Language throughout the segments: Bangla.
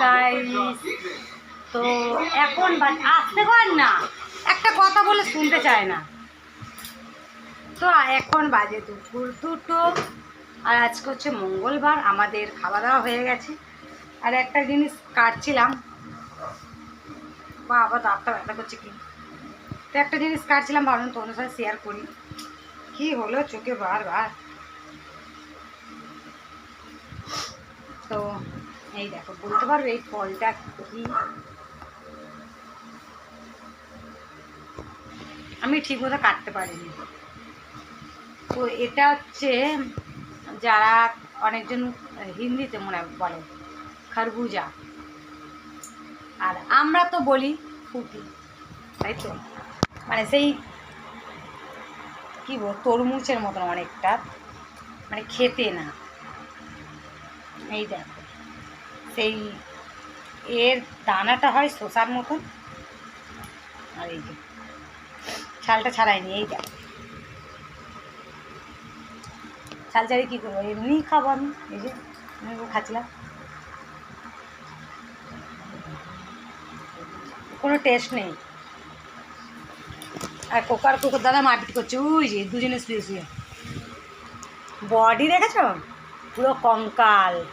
গাইস তো এখন আসতে পার না। একটা কথা বলে শুনতে চায় না। তো এখন বাজে দুপুর দুটো। আর আজকে হচ্ছে মঙ্গলবার, আমাদের খাওয়া দাওয়া হয়ে গেছে। আর একটা জিনিস কাটছিলাম। বা আবার দাঁতটা ব্যথা করছে কি? তো একটা জিনিস কাটছিলাম, ভাবলাম তোমার সাথে শেয়ার করি। কি হলো? চোখে বারবার তো এই দেখো, বলতে পারবে এই ফলটা কি? আমি ঠিক মতো কাটতে পারিনি। তো এটা হচ্ছে যারা অনেকজন হিন্দিতে মনে বলে, খরবুজা। আর আমরা তো বলি ফুটি, তাই তো? মানে সেই কি বল তরমুজের মতন অনেকটা মানে খেতে না। এই দেখো। সেই এর দানাটা হয় শসার মতন। আর এই যে, ছালটা ছাড়াইনি, এই দেখো ছাল ছাড়িয়ে কী করব? এমনি খাব আমি, এই যে, আমি খাচ্ছিলাম। কোনো টেস্ট নেই। আর কোকার কুকুর দাদা মারপিট করছে উই যে দুজনে শুয়ে শুয়ে। বডি দেখেছ? পুরো কঙ্কাল।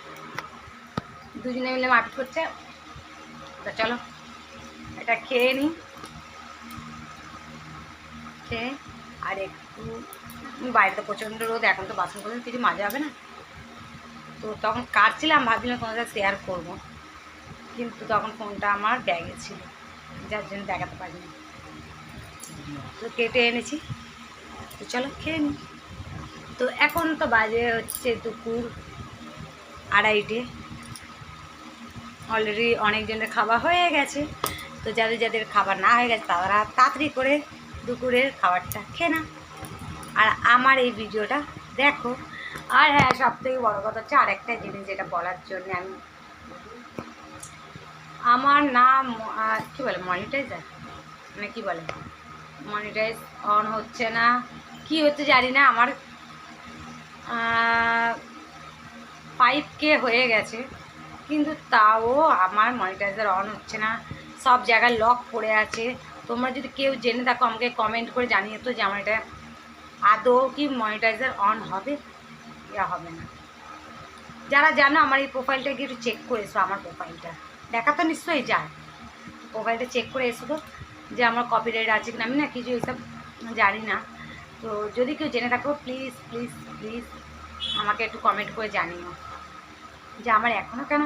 দুজনে মিলে মারপিট করছে তো চলো, এটা খেয়ে নিই খেয়ে, আর একটু বাড়িতে প্রচণ্ড রোদ, এখন তো বাসন কোসন কিছু মাজা হবে না। তো তখন কাটছিলাম, ভাবছিলাম সাথে শেয়ার করব। কিন্তু তখন ফোনটা আমার ব্যাগে ছিল, যার জন্য দেখাতে পারিনি। তো কেটে এনেছি। তো চলো, খেয়ে নিই তো এখন তো বাজে হচ্ছে দুপুর আড়াইটে। অলরেডি অনেকজনের খাবার হয়ে গেছে। তো যাদের যাদের খাবার না হয়ে গেছে, তারা তাড়াতাড়ি করে দুপুরের খাবারটা খেয়ে না আর আমার এই ভিডিওটা দেখো। আর হ্যাঁ সব থেকে বড়ো কথা হচ্ছে আরেকটা জিনিস যেটা বলার জন্য আমি আমার নাম কী বলে মনিটাইজার মানে কী বলে? মনিটাইজ অন হচ্ছে না, কি হচ্ছে জানি না, আমার ফাইভ কে হয়ে গেছে। কিন্তু তাও আমার মনিটাইজার অন হচ্ছে না। সব জায়গায় লক পড়ে আছে। তোমরা যদি কেউ জেনে থাকো, আমাকে কমেন্ট করে জানিয়ে তো যে আমার এটা আদৌ কি মনিটাইজার অন হবে? ইয়া হবে না। যারা জানো, আমার এই প্রোফাইলটা গিয়ে একটু চেক করে এসো আমার প্রোফাইলটা দেখা তো নিশ্চয়ই যায়। প্রোফাইলটা চেক করে এসো তো, যে আমার কপিরাইট আছে কিনা। আমি না কিছু এইসব জানি না। তো যদি কেউ জেনে থাকো প্লিজ প্লিজ প্লিজ আমাকে একটু কমেন্ট করে জানিও। যে আমার এখনও কেন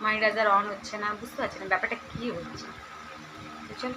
মনিটাইজার অন হচ্ছে না বুঝতে পারছি না, ব্যাপারটা কী হচ্ছে চল।